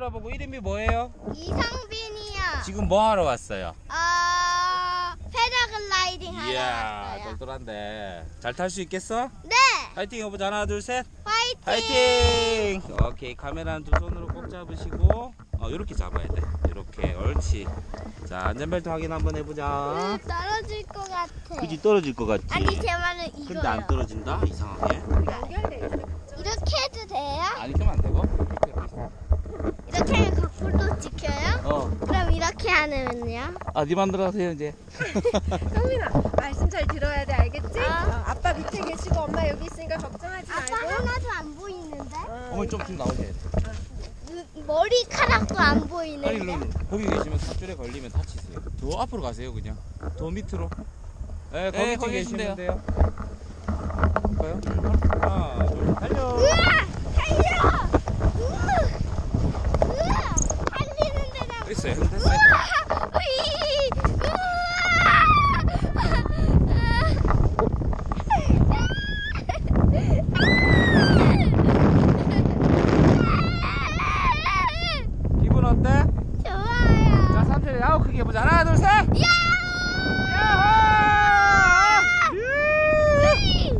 카메라 보고 이름이 뭐예요? 이상빈이요. 지금 뭐 하러 왔어요? 어, 패러글라이딩 하러 이야 왔어요. 똘똘한데 잘 탈 수 있겠어? 네, 파이팅 해보자 하나 둘셋 화이팅! 파이팅! 오케이 카메라는 두 손으로 꼭 잡으시고 어 이렇게 잡아야 돼 이렇게 옳지 자 안전벨트 확인 한번 해보자 으, 떨어질 것 같아. 그지 떨어질 것 같지? 아니 제 말은 이거요. 근데 안 떨어진다 이상하게 이렇게 해도 돼요? 아니 그러면 안되고 이렇게 하고 있어. 이렇게 하면 거꾸로 찍혀요? 어. 이렇게 하면요? 아, 네 맘대로 하세요, 이제. 성민아 말씀 잘 들어야 돼 알겠지? 아. 어, 아빠 밑에 계시고 엄마 여기 있으니까 걱정하지 아빠 말고 하나도 안 보이는데? 어, 어머니 좀, 좀 나오셔야 돼. 으, 머리카락도 안 아니, 보이는데? 일로, 거기 계시면 사줄에 걸리면 다치세요. 더 앞으로 가세요, 그냥. 더 밑으로. 네, 거기 거기 계시면 계시면 돼요. 볼까요? 하나, 둘, 달려! 우와! 달려! 우와! 우와! 달리는 데가 됐어요, 형 됐어요. 우와! 으이! 우와! 기분 어때? 야호 크게 해보자. 하나, 둘, 셋! 야호! 으이!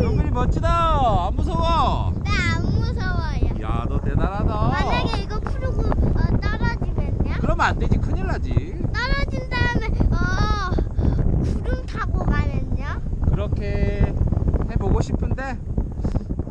정글이 멋지다! 안 무서워! 나 안 무서워요. 야, 너 대단하다. 만약에 이거 풀고 어, 떨어지면요? 그러면 안 되지, 큰일 나지. 떨어진 다음에 어 구름 타고 가면요? 그렇게 해보고 싶은데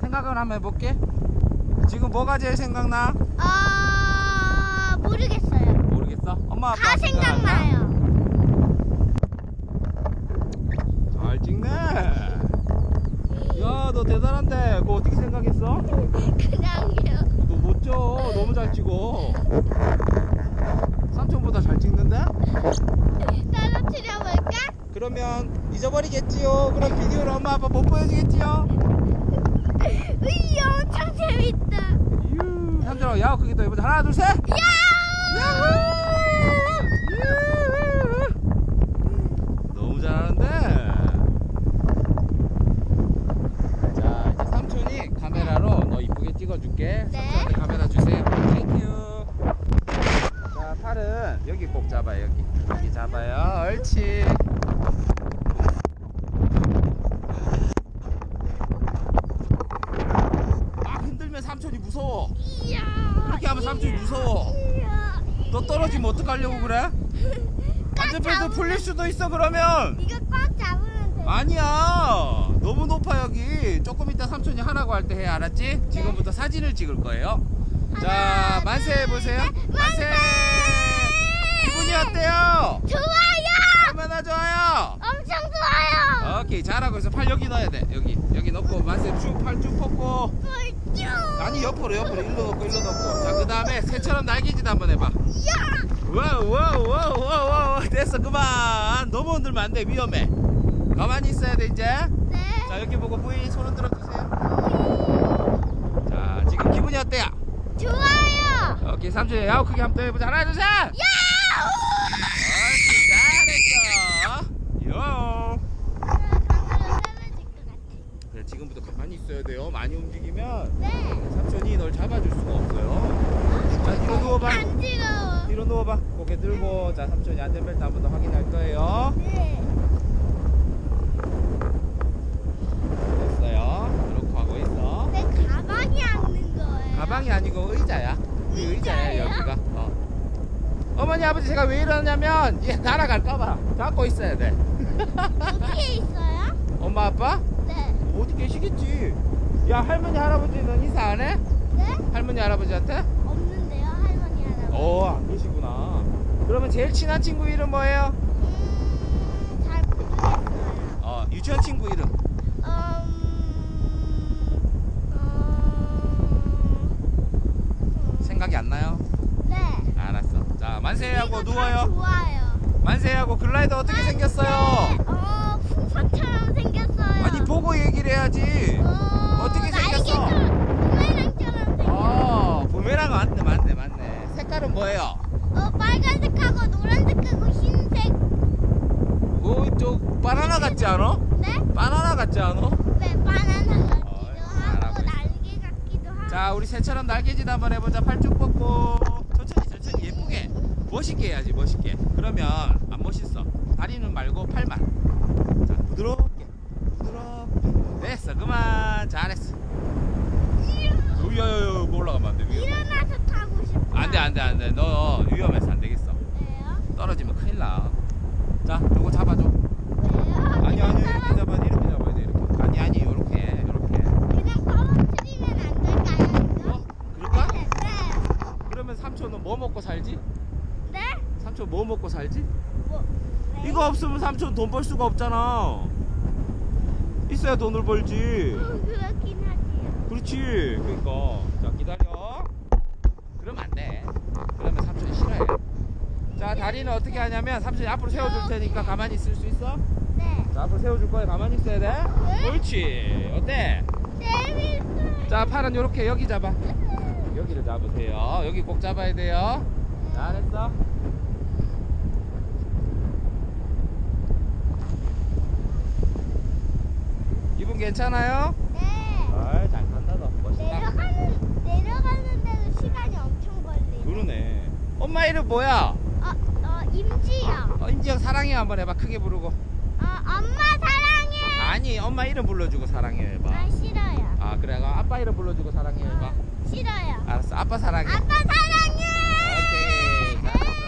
생각을 한번 해볼게. 지금 뭐가 제일 생각나? 어 모르겠어요. 엄마 아빠 다 생각나요. 잘 찍네. 야, 너 대단한데. 그거 어떻게 생각했어? 그냥요. 너 멋져. 너무 잘 찍어. 삼촌보다 잘 찍는데? 떨어뜨려 볼까? 그러면 잊어버리겠지요. 그럼 비디오를 엄마 아빠 못 보여주겠지요. 으이 엄청 재밌다. 유. 삼촌아, 야호 크게 또 해보자. 하나, 둘, 셋. 야호! 너무 잘하는데. 자, 이제 삼촌이 카메라로 너 이쁘게 찍어줄게. 네. 삼촌한테 카메라 주세요. 땡큐. 자, 팔은 여기 꼭 잡아요. 여기. 여기 잡아요. 옳지. 아, 흔들면 삼촌이 무서워. 이야. 그렇게 하면 삼촌이 무서워. 너 떨어지면 어떡하려고 그래? 안전벨트 풀릴 수도 있어 그러면 이거 꽉 잡으면 돼. 아니야 너무 높아 여기 조금 이따 삼촌이 하라고 할 때 해 알았지? 지금부터 사진을 찍을 거예요 자 하나, 만세 둘, 해보세요 셋. 만세 기분이 어때요? 좋아요. 얼마나 좋아요? 엄청 좋아요. 오케이 잘하고 있어 팔 여기 넣어야 돼 여기 여기 넣고 만세 쭉팔쭉 뻗고 뿔쭉. 아니 옆으로 옆으로 일로 넣고 일로 넣고 자 그 다음에 새처럼 날개짓 한번 해봐 야. 와우 와우 와우 와우 와우 됐어 그만 너무 흔들면 안돼 위험해 가만히 있어야 돼 이제 네. 자 여기 보고 부인 손 흔들어 주세요 자 지금 기분이 어때요? 좋아요. 오케이 삼촌 야호 크게 한번 더 해보자 하나 둘셋 야 우! 잘했어 요 떨어질 것 같아. 그래 지금부터 가만히 있어야 돼요 많이 움직이면 네. 삼촌이 널 잡아줄 수가 없어요 자 뒤로 누워봐 간지러워. 뒤로 누워봐 고개 들고 자 삼촌이 안전벨트 한번 더 확인할 거예요 네 이렇게 하고 있어 내 가방이 앉는 거예요. 가방이 아니고 의자야. 우리 의자야 의자예요? 여기가. 어. 어머니 아버지 제가 왜 이러냐면 얘 날아갈까봐 잡고 있어야 돼. 어디에 있어요? 엄마 아빠 네. 어디 계시겠지. 야 할머니 할아버지는 인사 안 해? 네? 할머니 할아버지한테? 없는데요, 할머니 할아버지. 어안 계시구나. 그러면 제일 친한 친구 이름 뭐예요? 음, 잘 모르겠어요. 어 유치원 친구 이름. 음, 음, 생각이 안 나요? 만세하고 누워요. 좋아요. 만세하고 글라이더 어떻게 생겼어요? 어, 풍선처럼 생겼어요. 아니 보고 얘기를 해야지. 어, 어떻게 생겼어? 부메랑처럼 생겼어. 어 부메랑 맞네 맞네 맞네. 색깔은 뭐예요? 어, 빨간색하고 노란색하고 흰색. 오저 바나나 같지 않아? 네? 바나나 같지 않아? 네, 바나나 같기도 어, 하고 잘하고 있어. 날개 같기도 하고. 자 우리 새처럼 날개짓 한번 해보자 팔 쭉 뻗고 멋있게 해야지 멋있게. 그러면 안 멋있어. 다리는 말고 팔만. 자 부드럽게. 부드럽게. 됐어 그만. 잘했어. 우야야야 뭐 올라가면 안돼 일어나서 타고 싶어. 안돼 안돼 안돼. 너 위험해서 안 되겠어. 왜요? 떨어지면 큰일 나자 요거 잡아줘 왜요? 아니 아니 그냥 이렇게 잡아야 돼 이렇게 잡아야 돼 이렇게 아니 아니 요렇게 요렇게 그냥 떨어뜨리면 안 될까요? 이거? 어? 그럴까? 네. 그러면 삼촌은 뭐 먹고 살지? 네? 삼촌 뭐 먹고 살지? 뭐? 네? 이거 없으면 삼촌 돈 벌 수가 없잖아. 있어야 돈을 벌지. 어, 그렇긴 하지요. 그렇지. 그러니까. 자, 기다려. 그러면 안 돼. 그러면 삼촌이 싫어해. 자, 다리는 어떻게 하냐면 삼촌이 앞으로 세워줄 테니까 가만히 있을 수 있어? 네. 자, 앞으로 세워줄 거야. 가만히 있어야 돼. 옳지. 어때? 재밌어요. 자, 팔은 요렇게 여기 잡아. 여기를 잡으세요. 여기 꼭 잡아야 돼요. 잘했어. 괜찮아요? 네. 아이 잘 산다 너 멋있다 내려가는 내려가는데도 시간이 엄청 걸리네. 그러네 엄마 이름 뭐야? 어, 어, 임지요. 어, 임지영 사랑해 한번 해봐 크게 부르고 어, 엄마 사랑해. 아니 엄마 이름 불러주고 사랑해 해봐 아, 싫어요. 아 그래 그럼 아빠 이름 불러주고 사랑해 해봐 아, 싫어요. 알았어 아빠 사랑해 아빠 사랑해. 오케이 잘했어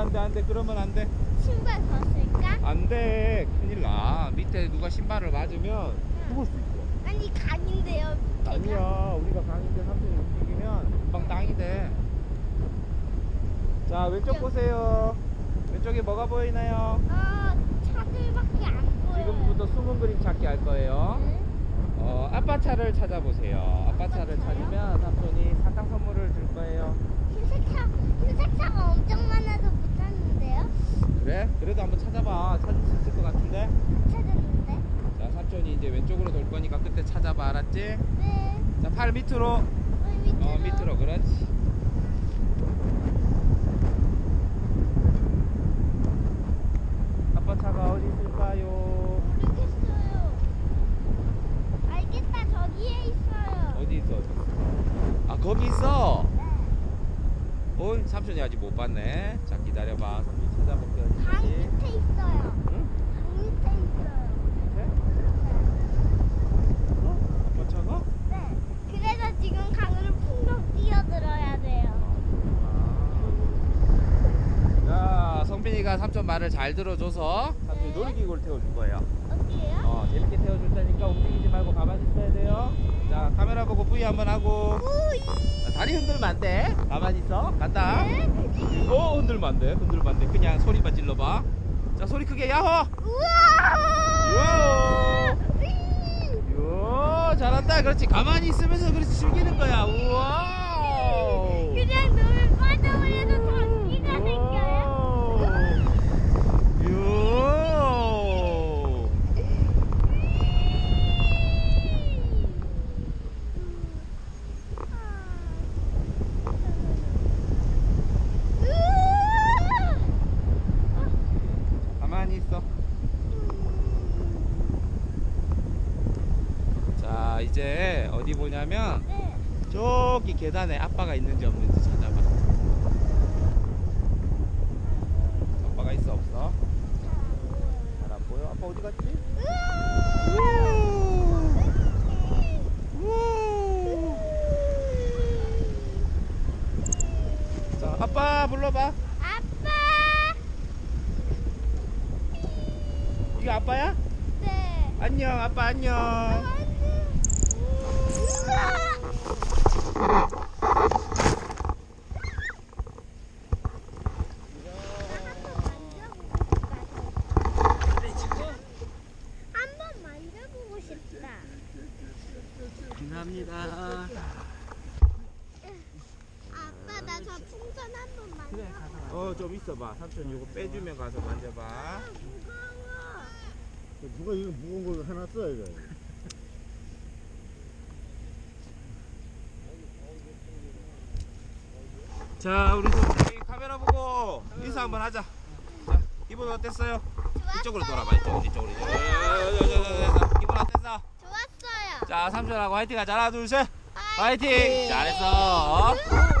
안돼 안돼 그러면 안돼 신발 벗을까? 안돼 큰일 나 밑에 누가 신발을 맞으면 죽을 수 있어 아니 강인데요. 밑에가. 아니야 우리가 강인데 삼촌이 움직이면 금방 땅이 돼자 왼쪽 보세요 왼쪽에 뭐가 보이나요? 어, 차들밖에 안 보여. 지금부터 숨은 그림 찾기 할 거예요 네. 어, 아빠 차를 찾아보세요 아빠 차를 차요? 찾으면 삼촌이 사탕 선물을 줄 거예요 흰색 차, 흰색 차가 엄청 많아서? 그래? 그래도 한번 찾아봐 찾을 수 있을 것 같은데 못 찾았는데? 자 삼촌이 이제 왼쪽으로 돌 거니까 그때 찾아봐 알았지? 네. 자 팔 밑으로 어, 밑으로. 어 밑으로 그렇지 아빠 차가 어디 있을까요? 모르겠어요. 알겠다, 저기에 있어요. 어디 있어 어디 있어 아 거기 있어 네. 어 삼촌이 아직 못 봤네 자 기다려봐 삼촌이 찾아볼게 강 어디 밑에 있어요. 응? 강 밑에 있어요. 밑에? 어? 아빠 차가? 네. 그래서 지금 강으로 풍덩 뛰어들어야 돼요. 자 성빈이가 삼촌 말을 잘 들어줘서 삼촌이 네. 놀이기구를 태워줄 거예요 어디에요? 어 재밌게 태워줄 테니까 움직이지 말고 가만히 있어야 돼요 자 카메라 보고 V 한번 하고. 자, 다리 흔들면 안 돼. 가만히 있어. 간다. 네. 어, 흔들면 안 돼. 흔들면 안 돼. 그냥 소리만 질러봐. 자, 소리 크게 야호. 우와. 요. 요, 잘한다. 그렇지. 가만히 있으면서 그렇지 즐기는 거야. 우와. 그냥 눈을 빠져버려도 전기가 생겨요? 요. 가만히 있어. 자, 이제 어디 보냐면 네. 저기 계단에 아빠가 있는지 없는지 찾아봐. 아빠가 있어 없어? 잘 안 보여? 아빠 어디 갔지? 자, 아빠 불러봐. 아빠. 이거 아빠야? 네. 안녕, 아빠 안녕. 한번 만져보고 싶다. 감사합니다. 아빠 나 저 풍선 한 번 만져봐. 어, 좀 있어봐. 삼촌 이거 빼주면 가서 만져봐. 아, 무거워. 누가 이거 무거운 걸 해놨어 이거 자, 우리 동생이 카메라 보고 인사 한번 하자. 자, 기분 어땠어요? 좋았어요. 이쪽으로 돌아봐, 이쪽으로, 이쪽으로. 이쪽으 자, 삼촌하고 화이팅 하자. 하나, 둘, 셋. 화이팅! 잘했어. 어?